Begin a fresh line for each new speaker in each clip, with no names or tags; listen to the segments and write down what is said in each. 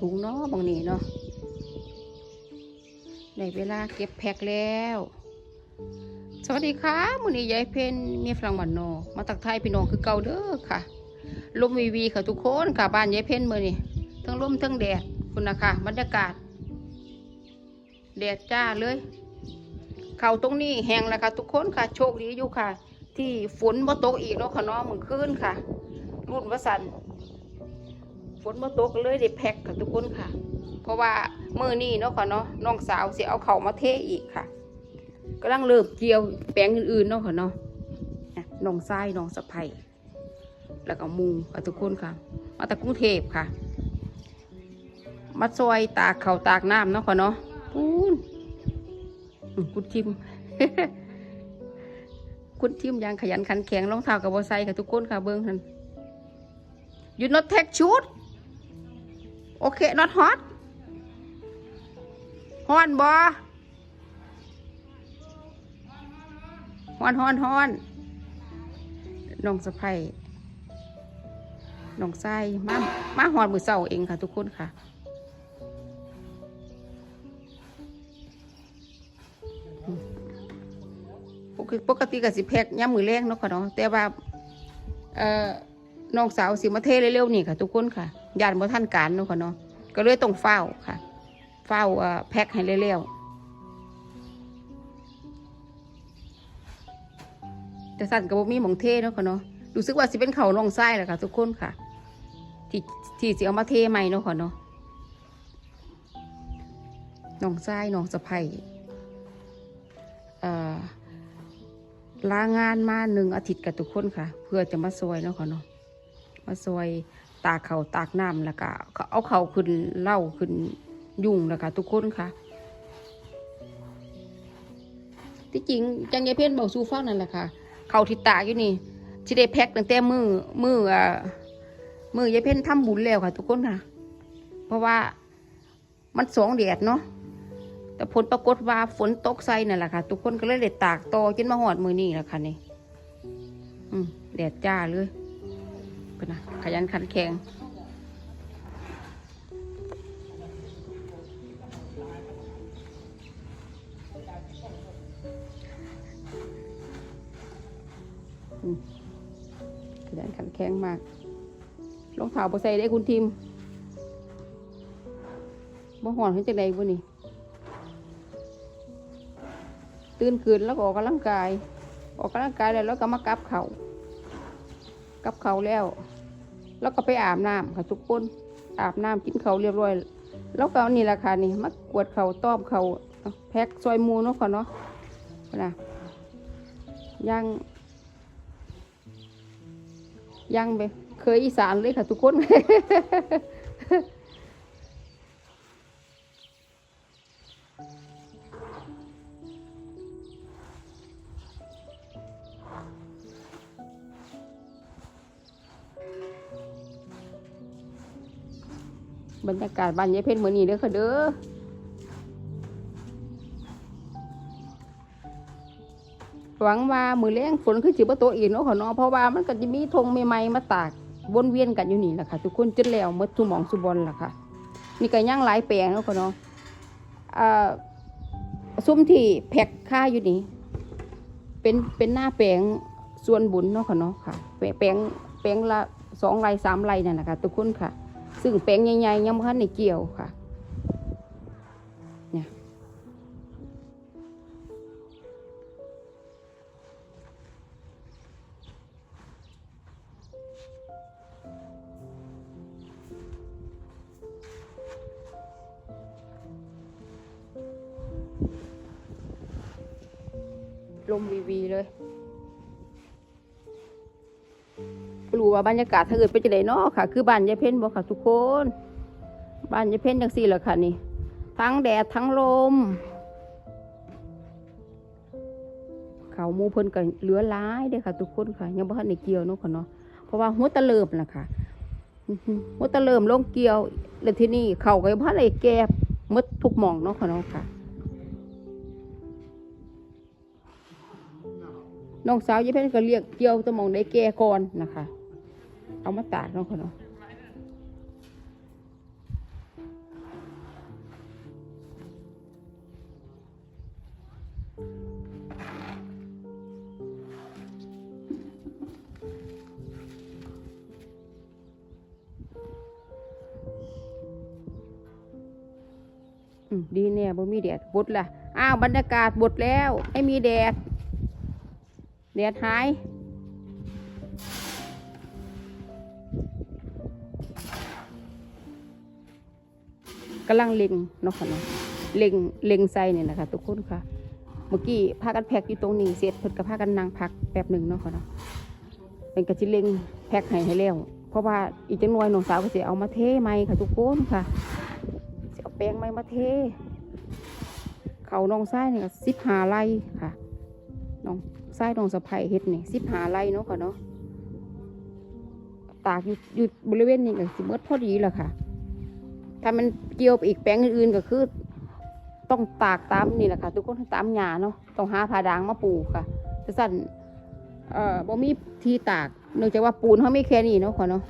ถุงเนาะบางนี้เนาะในเวลาเก็บแพ็คแล้ว สวัสดีค่ะมื้อนี้ยายเพนเมียฝรั่งบ้านนอมาตักไทยพี่น้องคือเก่าเด้อค่ะลมวีวีค่ะทุกคนค่ะบ้านยายเพนมื้อนี้ทั้งลมทั้งแดดคุณนะคะบรรยากาศแดดจ้าเลย เขาตรงนี้แห้งแล้วค่ะทุกคนค่ะโชคดีอยู่ค่ะ ที่ฝนบ่ตกอีกเนาะค่ะเน้องมือคืนค่ะ รุ่นวสัน นบ่ตกเลยได้แพ็คค่ะทุกคนค่ะ เพราะว่ามื้อนี้เนาะค่ะเนาะน้องสาวสิเอาเข่ามาเทอีกค่ะกำลังเริ่มเกี่ยวแปลงอื่นๆเนาะค่ะเนาะอะน้องทรายน้องสะไพแล้วก็หมูค่ะทุกคนค่ะ มาจากกรุงเทพค่ะ มาซอยตากเข่าตากน้ำเนาะค่ะเนาะปูนคุณทิม คุณทิมยังขยันขันแข็งรองเท้ากับบอไซค่ะทุกคนค่ะเบิ้งทัน you not take shoot โอเค not hot ฮอนบอฮอนฮอนฮอนน้องสะไพน้องไส้มา มาหอนมือเศร้าเองค่ะ ทุกคนค่ะ ปกติกติก็สิแพ็กย่ำมือแรงเนาะค่ะเนาะแต่ว่า เอ่อน้องสาวสิมาเทเร็วๆนี่ค่ะ ทุกคนค่ะ ยานบ่ทันการเนาะค่ะเนาะก็เลยต้องเฝ้าค่ะ เฝ้าแพ็กให้เร็วๆแต่สั่นก็บ่มีหมองเทเนาะค่ะเนาะรู้สึกว่าสิเป็นเขาน้องไส้แหละค่ะ ทุกคนค่ะ ที่ที่สิเอามาเทใหม่เนาะค่ะเนาะน้องไส้น้องสะใภ้เอ่อลางานมาหนึ่งอาทิตย์กับทุกคนค่ะ เพื่อจะมาซอยเนาะค่ะเนาะมาซอย ตากเขาตากน้ำแล้วก็เอาเขาขึ้นเล่าขึ้นยุ่งแล้วค่ะทุกคนค่ะ ที่จริงจังยายเพี้ยนบอกซูฟังนั่นแหละค่ะ เขาที่ตากอยู่นี่ที่ได้แพ็คตั้งแต่มือมืออ่ามือยายเพี้ยนทำบุญแล้วค่ะ ทุกคนค่ะ เพราะว่ามันสองแดดเนาะแต่ผลปรากฏว่าฝนตกใส่นั่นแหละค่ะ ทุกคนก็เลยได้ตากตอจนมาหอดมือนี่แหละค่ะนี่อืมแดดจ้าเลย เป็นนะขยันขันแข็งขยันขันแข็งมากรองเท้าบอใส่ได้คุณทีมบ่หอนขึ้นจากใดบ่นี่ตื่นคืนแล้วก็ออกกำลังกาย ออกกำลังกายแล้วแล้วก็มากับเข่า กับเขาแล้ว แล้วก็ไปอาบน้ำค่ะทุกคนอาบน้ำกินเขาเรียบร้อย แล้วก็นี่แหละค่ะนี่มากวดเขาต้อมเขาแพ็กซอยมูเนาะค่ะเนาะนะย่างย่างไปเคยอีสานเลยค่ะทุกคน บรรยากาศบ้านยายเพชรเหมือนนี้เด้อค่ะเด้อหวังว่ามือแรงฝนคือจิบโตกอีกเนาะค่ะเนาะเพราะว่ามันก็จะมีธงใหม่ๆมาตากวนเวียนกันอยู่นี่แหละค่ะ ทุกคนจนแล้วมดทุหมองสุบอลล่ะค่ะนี่ก็ย่างหลายแปลงเนาะค่ะเนาะอ่าซุ้มที่แพ็กค่าอยู่นี่เป็นเป็นหน้าแปลงส่วนบุญเนาะค่ะเนาะค่ะแปลงแปลงแปลงละสองไรสามไรนั่นแหละค่ะทุกคนค่ะ ซึ่งแปลงใหญ่ๆยังไม่ทันในเกี่ยวค่ะเนี่ยลมวีวีเลย ว่าบรรยากาศถ้าเกิดเป็นจะไดเนาะค่ะ คือบ้านยายเพ้นบอกค่ะทุกคนบ้านยายเพ้นจังสี่แหละค่ะนี่ ทั้งแดดทั้งลม เขามูเพิ่นก็เหลือหลายเด้อค่ะ ทุกคนค่ะ ยังบ่ทันได้เกี่ยวเนาะค่ะเนาะเพราะว่าหัวตะเลิมล่ะค่ะหัวตะเลิมลงเกี่ยวแล้วที่นี่เขาก็ยังบ่ทันได้แก่มดทุกหม่องเนาะค่ะเนาะค่ะน้องสาวยายเพ็ญก็เรียกเกี่ยวแตะมองได้แก่ก่อนนะคะ เอามาตากเนาะคนเนดีแน่บ่มีแดดบดละอ้าว บรรยากาศบดแล้ว ไม่มีแดด แดดหาย กำลังเล็งเนาะค่ะเนาะเล็งเล็งใส่เนี่ยนะคะ ทุกคนค่ะ เมื่อกี้พากันแพ็กอยู่ตรงนี้เสร็จเพิ่นก็พากันนั่งพักแป๊บหนึ่งเนาะค่ะเนาะเป็นกระจิเล็งแพ็กให้ให้แล้วเพราะว่าอีกจังหน่วยน้องสาวก็สิเอามาเทไหมค่ะ ทุกคนค่ะสิเอาแป้งไหมมาเท เขาน้องไส้เนี่ยสิบหาไร่ค่ะน้องไส้น้องสะไพเฮ็ดเนี่ยสิบหาไร่เนาะค่ะเนาะตากอยู่อยู่บริเวณนี้ก็สิเมื่อพอดีแหละค่ะ ถ้ามันเกี่ยวไปอีกแปลงอื่นๆก็คือ ต้องตากตามนี่แหละค่ะ ทุกคนตามหญ้าเนาะต้องหาผาดางมาปลูกค่ะจะสั่นเอ่อบ่มีที่ตากเนื่องจากว่าปูนเขาไม่แค่นี้เนาะค่ะเนาะ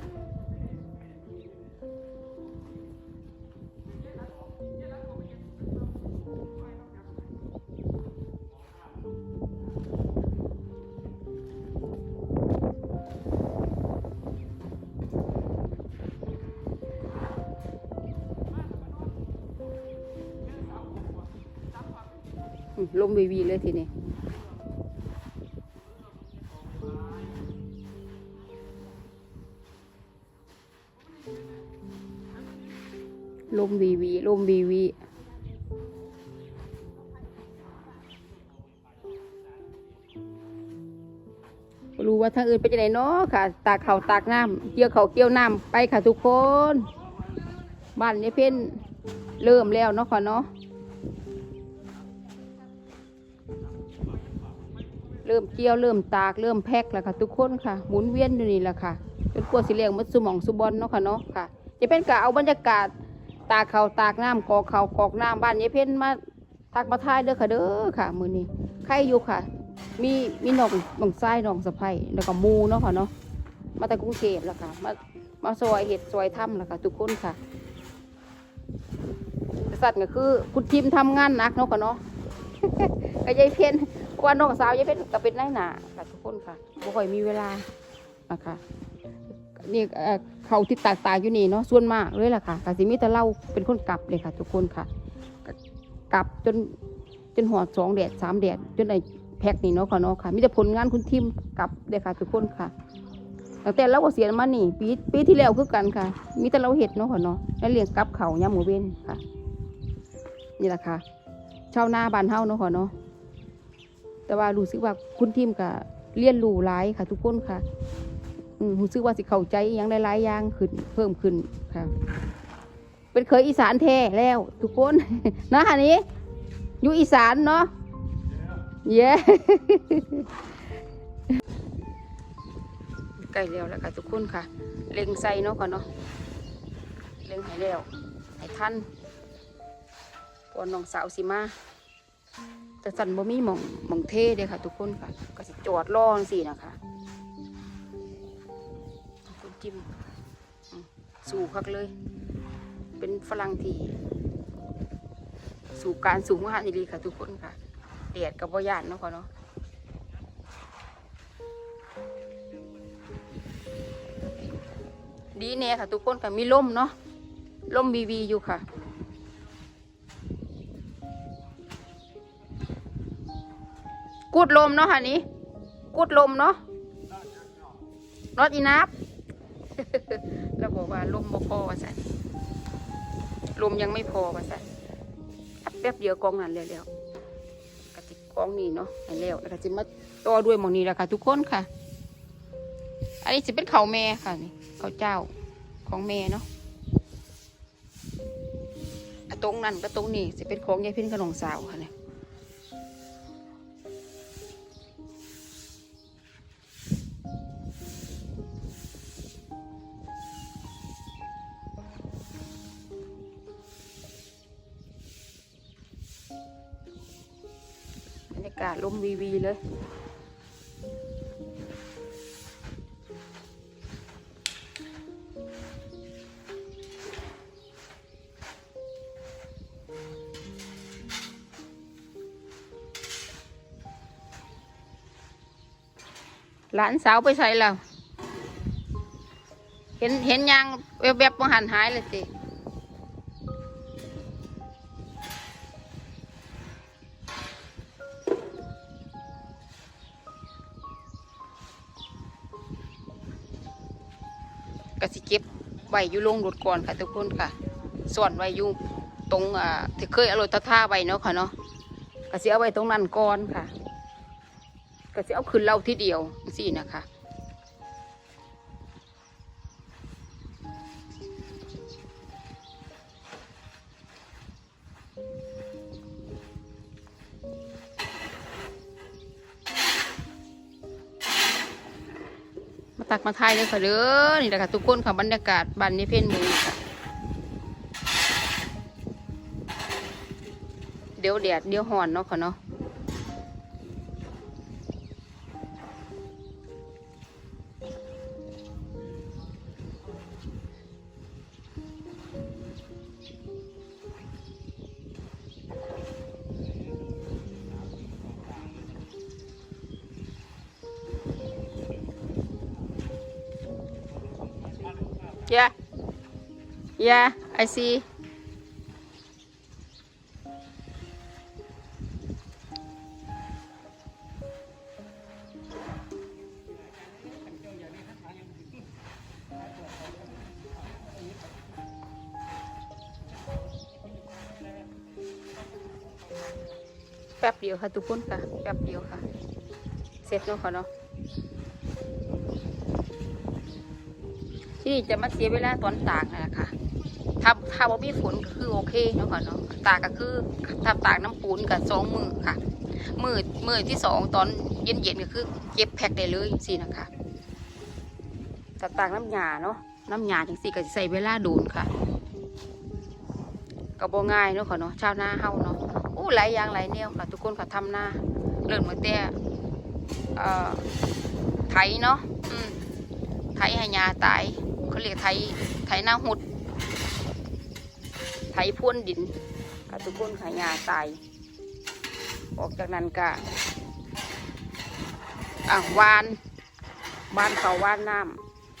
ลมวีวีเลยทีนี้ลมวีวีลมวีวีรู้ว่าทางอื่นเป็นยังไงเนาะค่ะ ตากเขาตากน้ำเกี่ยวเขาเกี่ยวน้ำไปค่ะทุกคน บ้านยายเพ่นเริ่มแล้วเนาะค่ะเนาะ เริ่มเกี่ยวเริ่มตากเริ่มแพ็คแล้วค่ะ ทุกคนค่ะหมุนเวียนอยู่นี่แหละค่ะจนกว่าสิเลี้ยงมัดสมองสุบอลเนาะค่ะเนาะค่ะจะเป็นกะเอาบรรยากาศตากเขาตากน้ำกอกเขากอกน้ำบ้านยายเพ่นมาทักมาทายเด้อค่ะเด้อค่ะ มือนี้ใครอยู่ค่ะ มีมีน้องน้องไส้น้องสะใภ้แล้วก็มูเนาะค่ะเนาะมาแต่กรุงเทพแล้วค่ะมามาซอยเห็ดซอยถ้ำแล้วค่ะ ทุกคนค่ะสัตว์ก็คือคุณทีมทำงานหนักเนาะค่ะเนาะก็ยายเพียน ราะว่าน้องสาวยายเพียนก็เป็นนาหนาค่ะทุกคนค่ะบ่ค่อยมีเวลานะคะนี่เขาที่ตากตาอยู่นี่เนาะส่วนมากเลยล่ะค่ะกสิมีแต่เราเป็นคนกลับเลยค่ะ ทุกคนค่ะ กลับจนจนหัวสองแดดสามแดดจนไอแพ็กนี่เนาะค่ะเนาะค่ะมีแต่ผลงานคุณทีมกลับเลยค่ะ ทุกคนค่ะตั้งแต่เราก็เสียมานี่ ปีปีที่แล้วคือกันค่ะ มีแต่เราเห็ดเนาะค่ะเนาะแล้วเลี้ยงกลับเขายามหมูเว้นค่ะ นี่แหละค่ะชาวนาบ้านเฮาเนาะค่ะเนาะ แต่ว่ารู้สึกว่าคุณทีมก็เรียนรู้หลายค่ะ ทุกคนค่ะรู้สึกว่าสิเข้าใจย่างหลายๆอย่างขึ้นเพิ่มขึ้นค่ะ เป็นเคยอีสานแท้แล้ว ทุกคนนะอันนี้อยู่อีสานเนาะเย้ใกล้แล้วแล้วค่ะทุกคนค่ะ เล็งใส่เนาะก่อนเนาะเล็งให้แล้วให้ท่านก่อนน้องสาวสิมา แต่สันบ่มีหมองหมองเท่เด้ค่ะ ทุกคนค่ะ ก็สิจอดรองซี่นะคะคุณจิ้มสู่คักเลย เป็นฝรั่งที่สู่การสูงมากอีลีค่ะ ทุกคนค่ะแดดกับบ่ยานเนาะค่ะเนาะดีแน่ค่ะ ทุกคนค่ะมีล่มเนาะล่มวีวีอยู่ค่ะ กูดลมเนาะค่ะนี้กูดลมเนาะรถอีนับแล้วบอกว่าลมบ่พอว่าสันลมยังไม่พอว่าสันแป๊บเดียวกองนั้นแล้วๆกะติกกองนี่เนาะแล้วแล้วก็จะมาต่อด้วยหมองนี้แหละค่ะทุกคนค่ะ อันนี้จะเป็นเขาแม่ค่ะนี่เขาเจ้าของแม่เนาะอะตรงนั้นก็ตรงนี้จะเป็นของยายพินขนมสาวค่ะเนี่ย กาศลมวีวีเลยหลานสาวไปใส่แล้ว เห็นเห็นยางแวบๆมาหันหายเลยสิ กสิเก็บไว้อยู่ลงรถก่อนค่ะทุกคนค่ะส่วนไว้อยู่ตรงอ่าที่เคยอารถตะท่าไว้เนาะค่ะเนาะกสิเอาไว้ตรงนั้นก่อนค่ะกสิเอาขึ้นเราที่เดียวสินะคะ ตักมาทายเลยค่ะเด้อนี่แหละค่ะทุกคนค่ะบรรยากาศบ้านนี้เพ่นหมือค่ะเดี๋ยวแดดเดี๋ยวหอนเนาะค่ะเนาะ วค่ะเสร็จแล้วค่ะเนาะที่นี่จะมาเสียเวลาตอนตากนั่นะคะ ถ้าถ้าว่ามีฝนก็คือโอเคเนาะค่ะเนาะตากก็คือถ้าตากน้ำปูนกับสองมือค่ะ มือมือที่สองตอนเย็นเย็นก็คือเก็บแพ็คได้เลยสินะคะแต่ตากน้ำยาเนาะน้ำยาจังสี่ก็ใส่เวลาโดนค่ะก็บ่ง่ายเนาะค่ะเนาะชาวนาเฮาเนาะอู้หลายอย่างหลายแนวค่ะ ทุกคนก็ทำนาเริ่มมาแต่เอ่อไถเนาะไถให้ยาตายเขาเรียกไถไถหน้าหุด ถพ่นดินค่ะทุกคนขายาตาย ออกจากนั้นก็อะวานวานเขาวานน้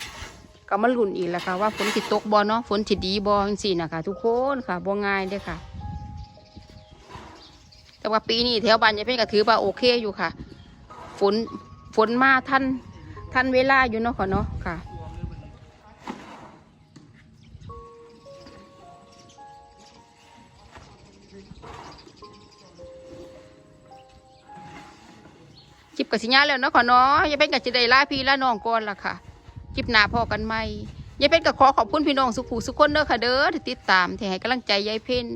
ำก็มาลุ่นอีกแล้วค่ะ ว่าฝนสิดตกบ่เนาะฝนสิดดีบ่จังซี่นะคะ ทุกคนค่ะบ่ง่ายเด้ค่ะ แต่ว่าปีนี้แถวบ้านยายเพ่นก็ถือว่าโอเคอยู่ค่ะ ฝนฝนมาทันทันเวลาอยู่เนาะค่ะเนาะค่ะ กับสิญญาแล้วเนาะขอเนาะยายเป็นกับจิได้ลาพี่ลาน้องก่อนล่ะค่ะจิบหนาพอกันไหมยายเป็นกับขอขอบคุณพี่น้องสุขุสุขคนเด้อค่ะเด้อที่ติดตามที่ให้กำลังใจยายเพ่น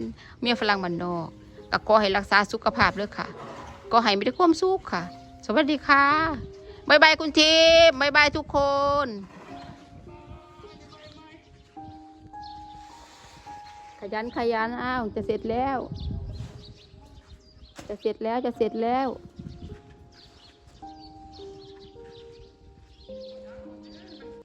เมียฝรั่งบ้านนอกก็ขอให้รักษาสุขภาพเด้อค่ะ ก็ให้ไม่ได้ความสุขค่ะ สวัสดีค่ะบายบายคุณทีมบายบายทุกคนขยันขยันอ้าวจะเสร็จแล้ว จะเสร็จแล้วจะเสร็จแล้ว